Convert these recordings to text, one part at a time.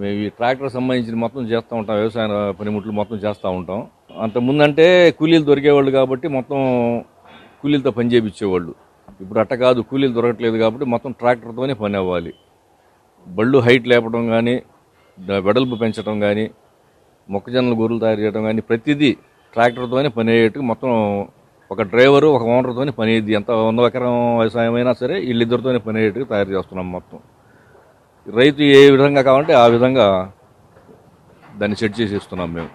మేము ఈ ట్రాక్టర్ సంబంధించిన మొత్తం చేస్తూ ఉంటాం వ్యవసాయ పనిముట్లు మొత్తం చేస్తూ ఉంటాం. అంత ముందంటే కూలీలు దొరికేవాళ్ళు కాబట్టి మొత్తం కూలీలతో పని చేయించేవాళ్ళు ఇప్పుడు అట్ట కాదు కూలీలు దొరకట్లేదు కాబట్టి మొత్తం ట్రాక్టర్తోనే పని అవ్వాలి. బళ్ళు హైట్ లేపడం కానీ వెడల్పు పెంచడం కానీ మొక్కజొన్నలు గొర్రెలు తయారు చేయడం కానీ ప్రతిదీ ట్రాక్టర్తోనే పని అయ్యేట్టు మొత్తం ఒక డ్రైవరు ఒక ఓనర్తోనే పని అయ్యింది ఎంత వంద ఎకరం వ్యవసాయం అయినా సరే వీళ్ళిద్దరితోనే పని అయ్యేట్టుగా తయారు చేస్తున్నాం మొత్తం. రైతు ఏ విధంగా కావాలంటే ఆ విధంగా దాన్ని సెట్ చేసి ఇస్తున్నాం మేము.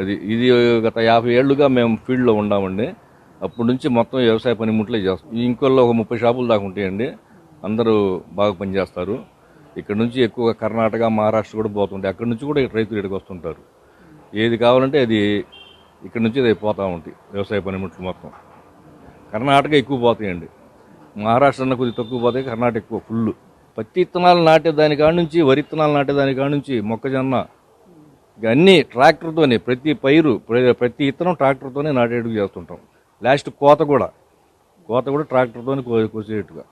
అది ఇది గత యాభై ఏళ్ళుగా మేము ఫీల్డ్లో ఉన్నామండి. అప్పటి నుంచి మొత్తం వ్యవసాయ పనిముట్లే చేస్తాం ఈ ఒక ముప్పై షాపులు దాకా ఉంటాయండి. అందరూ బాగా పనిచేస్తారు ఇక్కడ నుంచి ఎక్కువగా కర్ణాటక మహారాష్ట్ర కూడా పోతుంటాయి. అక్కడ నుంచి కూడా రైతులు ఇక్కడికి వస్తుంటారు. ఏది కావాలంటే అది ఇక్కడ నుంచి అది పోతూ ఉంటాయి వ్యవసాయ పనిముట్లు మొత్తం. కర్ణాటక ఎక్కువ పోతాయండి. మహారాష్ట్ర అన్న కొద్దిగా తక్కువ పోతాయి కర్ణాటక ఎక్కువ ఫుల్ పత్తి ఇత్తనాలు నాటే దాని కాడ నుంచి వరి ఇత్తనాలు నాటే దాని కాడ నుంచి మొక్కజొన్న ఇక అన్ని ట్రాక్టర్తోనే ప్రతి పైరు ప్రతి ఇత్తనం ట్రాక్టర్తోనే నాటేట్టుగా చేస్తుంటాం. లాస్ట్ కోత కూడా. కోత కూడా ట్రాక్టర్తోనే కో- కోసేట్టుగా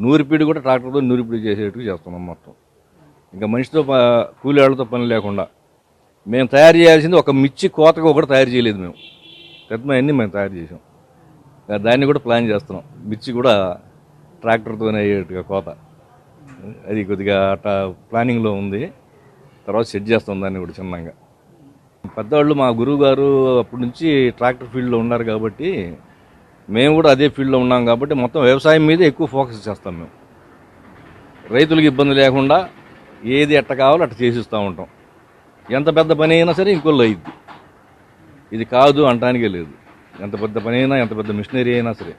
నూరిపిడి కూడా ట్రాక్టర్తో నూరిపిడి చేసేట్టుగా చేస్తున్నాం మొత్తం. ఇంకా మనిషితో ప- పని లేకుండా. మేము తయారు చేయాల్సింది ఒక మిర్చి కోతగా ఒకటి తయారు చేయలేదు మేము. పెద్ద అన్నీ మేము తయారు చేసాం దాన్ని కూడా ప్లాన్ చేస్తున్నాం. మిర్చి కూడా ట్రాక్టర్తోనే అయ్యేట్టుగా కోత. అది కొద్దిగా అట్లా ప్లానింగ్లో ఉంది. తర్వాత సెట్ చేస్తాం దాన్ని కూడా చిన్నగా. పెద్దవాళ్ళు మా గురువు గారు అప్పటి నుంచి ట్రాక్టర్ ఫీల్డ్లో ఉన్నారు కాబట్టి మేము కూడా అదే ఫీల్డ్లో ఉన్నాం కాబట్టి మొత్తం వ్యవసాయం మీద ఎక్కువ ఫోకస్ చేస్తాం మేము. రైతులకు ఇబ్బంది లేకుండా ఏది ఎట్ట కావాలో అట్ట చేసిస్తూ ఉంటాం. ఎంత పెద్ద పని అయినా సరే ఇంకోళ్ళు అయింది ఇది కాదు అంటానికే లేదు. ఎంత పెద్ద పని అయినా ఎంత పెద్ద మిషనరీ అయినా సరే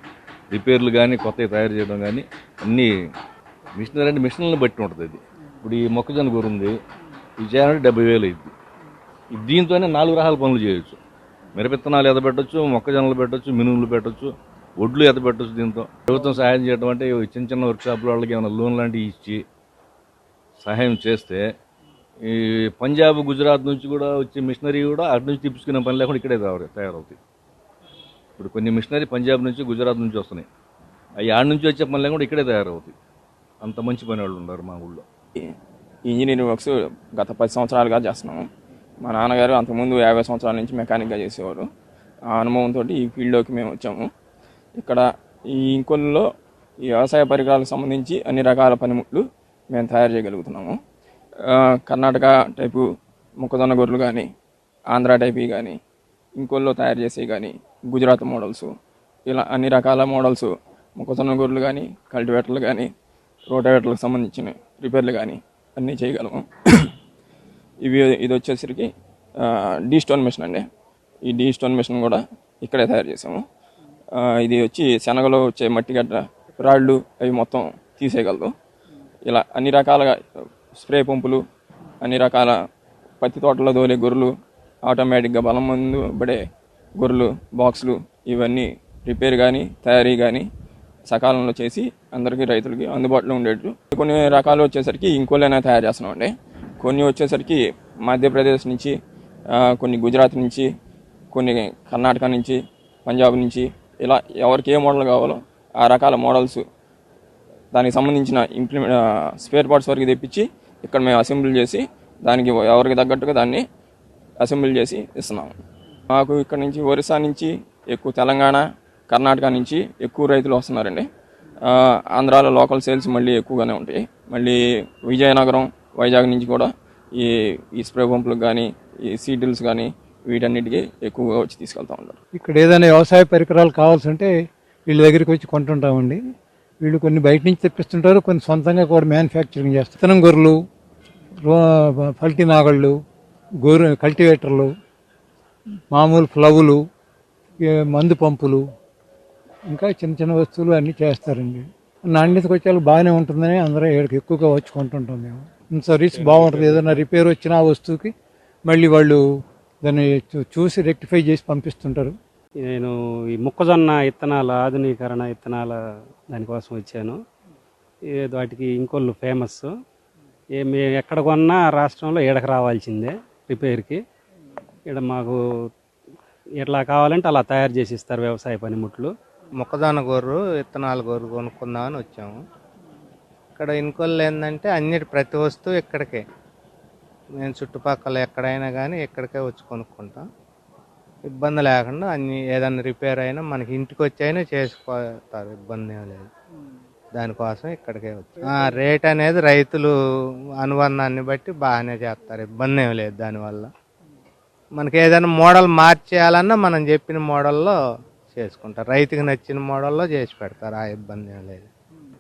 రిపేర్లు కానీ కొత్తవి తయారు చేయడం కానీ అన్నీ మిషనరీ అంటే మిషన్లను బట్టి ఉంటుంది అది ఇప్పుడు ఈ మొక్కజొన్న కూర ఉంది ఇది చేయాలంటే డెబ్బై వేలు అయింది దీంతోనే నాలుగు రకాల పనులు చేయొచ్చు. మిరపిత్తనాలు ఎదబెట్టచ్చు మొక్కజొన్నలు పెట్టచ్చు మినుములు పెట్టొచ్చు ఒడ్లు ఎదబెట్టచ్చు దీంతో. ప్రభుత్వం సహాయం చేయడం అంటే చిన్న చిన్న వర్క్షాప్ల వాళ్ళకి ఏమైనా లోన్ లాంటివి ఇచ్చి సహాయం చేస్తే ఈ పంజాబ్ గుజరాత్ నుంచి కూడా వచ్చే మిషనరీ కూడా అటు నుంచి తిప్పుకునే పని లేకుండా ఇక్కడే తయారు- తయారవుతాయి. ఇప్పుడు కొన్ని మిషనరీ పంజాబ్ నుంచి గుజరాత్ నుంచి వస్తున్నాయి. అవి ఆడ నుంచి వచ్చే పని లేకుండా ఇక్కడే తయారవుతాయి. అంత మంచి పని వాళ్ళు ఉన్నారు మా ఊళ్ళో. ఇంజనీరింగ్ వర్క్స్ గత పది సంవత్సరాలుగా చేస్తున్నాము మా నాన్నగారు అంతకుముందు యాభై సంవత్సరాల నుంచి మెకానిక్గా చేసేవారు. ఆ అనుభవంతో ఈ ఫీల్డ్లోకి మేము వచ్చాము. ఇక్కడ ఈ ఇంకొల్లో ఈ వ్యవసాయ పరికరాలకు సంబంధించి అన్ని రకాల పనిముట్లు మేము తయారు చేయగలుగుతున్నాము. కర్ణాటక టైపు మొక్కజొన్న గొర్రెలు కానీ ఆంధ్ర టైపు కానీ ఇంకొల్లో తయారు చేసేవి కానీ గుజరాత్ మోడల్స్ ఇలా అన్ని రకాల మోడల్స్ మొక్కజొన్న గొర్రెలు కానీ కల్టివేటర్లు కానీ రోటావేటర్లకు సంబంధించిన రిపేర్లు కానీ అన్నీ చేయగలము. ఇవి ఇది వచ్చేసరికి డీ స్టోన్ మిషన్ అండి. ఈ డీ స్టోన్ మిషన్ కూడా ఇక్కడే తయారు చేసాము ఇది వచ్చి శనగలో వచ్చే మట్టి గడ్డ రాళ్ళు అవి మొత్తం తీసేయగలదు. ఇలా అన్ని రకాలుగా స్ప్రే పంపులు అన్ని రకాల పత్తి తోటలో దోలే గొర్రెలు ఆటోమేటిక్గా బలం ముందు పడే గొర్రెలు బాక్సులు ఇవన్నీ రిపేర్ కానీ తయారీ కానీ సకాలంలో చేసి అందరికీ రైతులకి అందుబాటులో ఉండేట్లు. కొన్ని రకాలు వచ్చేసరికి ఇంకోలైనా తయారు చేస్తున్నామండి. కొన్ని వచ్చేసరికి మధ్యప్రదేశ్ నుంచి కొన్ని గుజరాత్ నుంచి కొన్ని కర్ణాటక నుంచి పంజాబ్ నుంచి ఇలా ఎవరికి ఏ మోడల్ కావాలో ఆ రకాల మోడల్స్ దానికి సంబంధించిన ఇంప్లిమెంట్ స్పేర్ పార్ట్స్ వరకు తెప్పించి ఇక్కడ మేము అసెంబ్లీ చేసి దానికి ఎవరికి తగ్గట్టుగా దాన్ని అసెంబ్లీ చేసి ఇస్తున్నాము. మాకు ఇక్కడ నుంచి ఒరిస్సా నుంచి ఎక్కువ తెలంగాణ కర్ణాటక నుంచి ఎక్కువ రైతులు వస్తున్నారండి. ఆంధ్రాలో లోకల్ సేల్స్ మళ్ళీ ఎక్కువగానే ఉంటాయి. మళ్ళీ విజయనగరం వైజాగ్ నుంచి కూడా ఈ ఈ స్ప్రే పంపులకు కానీ ఈ సీడిల్స్ కానీ వీటన్నిటికీ ఎక్కువగా వచ్చి తీసుకెళ్తా ఉంటారు. ఇక్కడ ఏదైనా వ్యవసాయ పరికరాలు కావాల్సి ఉంటే వీళ్ళ దగ్గరికి వచ్చి కొంటుంటామండి. వీళ్ళు కొన్ని బయట నుంచి తెప్పిస్తుంటారు కొన్ని సొంతంగా కూడా మ్యానుఫ్యాక్చరింగ్ చేస్తారు. విత్తనం గొర్రెలు రో- పల్టీ నాగళ్ళు గొర్రె కల్టివేటర్లు మామూలు ఫ్లవులు మందు పంపులు ఇంకా చిన్న చిన్న వస్తువులు అన్నీ చేస్తారండి. నాణ్యతకు వచ్చేవాళ్ళు బాగానే ఉంటుందని అందరూ ఇక్కడికి ఎక్కువగా వచ్చి కొంటుంటాం మేము సర్వీస్ బాగుంటుంది. ఏదైనా రిపేర్ వచ్చిన ఆ వస్తువుకి మళ్ళీ వాళ్ళు దాన్ని చూసి రెక్టిఫై చేసి పంపిస్తుంటారు. నేను ఈ మొక్కజొన్న ఇత్తనాల ఆధునీకరణ ఇత్తనాల దానికోసం వచ్చాను. వాటికి ఇంకోళ్ళు ఫేమస్. ఏ మేము ఎక్కడ కొన్నా రాష్ట్రంలో ఈడకు రావాల్సిందే రిపేర్కి. ఇక్కడ మాకు ఎట్లా కావాలంటే అలా తయారు చేసి ఇస్తారు వ్యవసాయ పనిముట్లు. మొక్కజొన్న గొర్రు విత్తనాల గొర్రు కొనుక్కుందామని వచ్చాము. ఇక్కడ ఇన్కొల్లు ఏంటంటే అన్నిటి ప్రతి వస్తువు ఇక్కడికే. మేము చుట్టుపక్కల ఎక్కడైనా కానీ ఇక్కడికే వచ్చి కొనుక్కుంటాం. ఇబ్బంది లేకుండా అన్ని ఏదైనా రిపేర్ అయినా మనకి ఇంటికి వచ్చైనా చేసుకోతారు ఇబ్బంది ఏం లేదు. దానికోసం ఇక్కడికే వచ్చి. ఆ, రేట్ అనేది రైతులు అనుబంధాన్ని బట్టి బాగానే చేస్తారు ఇబ్బంది ఏం లేదు దానివల్ల. మనకి ఏదైనా మోడల్ మార్చేయాలన్నా మనం చెప్పిన మోడల్లో చేసుకుంటారు. రైతుకి నచ్చిన మోడల్లో చేసి పెడతారు ఆ ఇబ్బంది ఏం లేదు.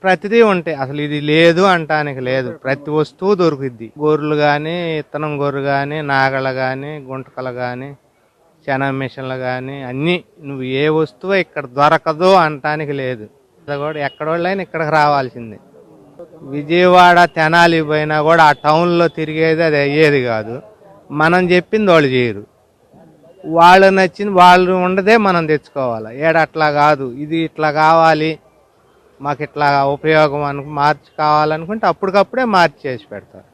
ప్రతిదీ ఉంటాయి. అసలు ఇది లేదు అంటానికి లేదు. ప్రతి వస్తువు దొరుకుద్ది. గొర్రెలు కానీ ఇత్తనం గొర్రెలు కానీ నాగలు కానీ గుంటకలు కానీ చనా మిషన్లు కానీ అన్నీ నువ్వు ఏ వస్తువు ఇక్కడ దొరకదు అంటానికి లేదు. ఇది కూడా ఎక్కడోళ్ళైనా ఇక్కడికి రావాల్సిందే. విజయవాడ తెనాలి పోయినా కూడా ఆ టౌన్లో తిరిగేది అది అయ్యేది కాదు. మనం చెప్పింది వాళ్ళు చేయరు. వాళ్ళు నచ్చింది వాళ్ళు ఉండదే మనం తెచ్చుకోవాలి. ఏడ అట్లా కాదు. ఇది ఇట్లా కావాలి. మాకు ఇట్లా ఉపయోగం అను మార్చి కావాలనుకుంటే అప్పటికప్పుడే మార్చి చేసి పెడతారు.